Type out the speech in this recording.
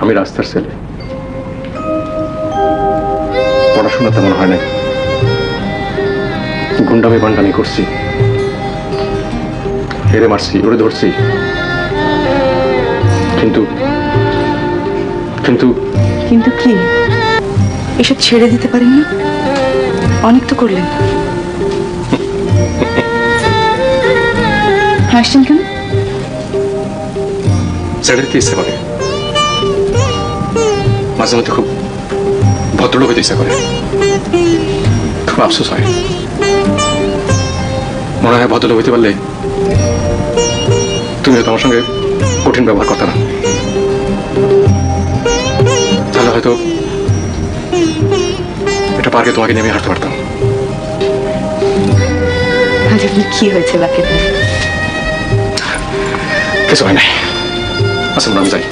আমি রাস্তার ছেলে। পড়াশোনা তেমন হয় না গুন্ডামি বান্ডামি করছি। হেরে মারছি ওরে ধরছি। কিন্তু কিন্তু কিন্তু কি? এসব ছেড়ে দিতে পারেন না? অনেক তো করলেন। হাসছেন কেন? ছেড়ে দিতে ইচ্ছে করে মাঝে মধ্যে খুব ভদ্রলোক হইতে ইচ্ছা করে। খুব আফসোস হয়। মনে হয় ভদ্রলোক হইতে পারলে তুমি হয়তো আমার সঙ্গে কঠিন ব্যবহার করতে না তাহলে হয়তো এটা পার্কে তোমাকে নিয়ে আমি হাঁটতে পারতাম। কি হয়েছে বাকি কিছু হয় নাই। আমরা আমি যাই।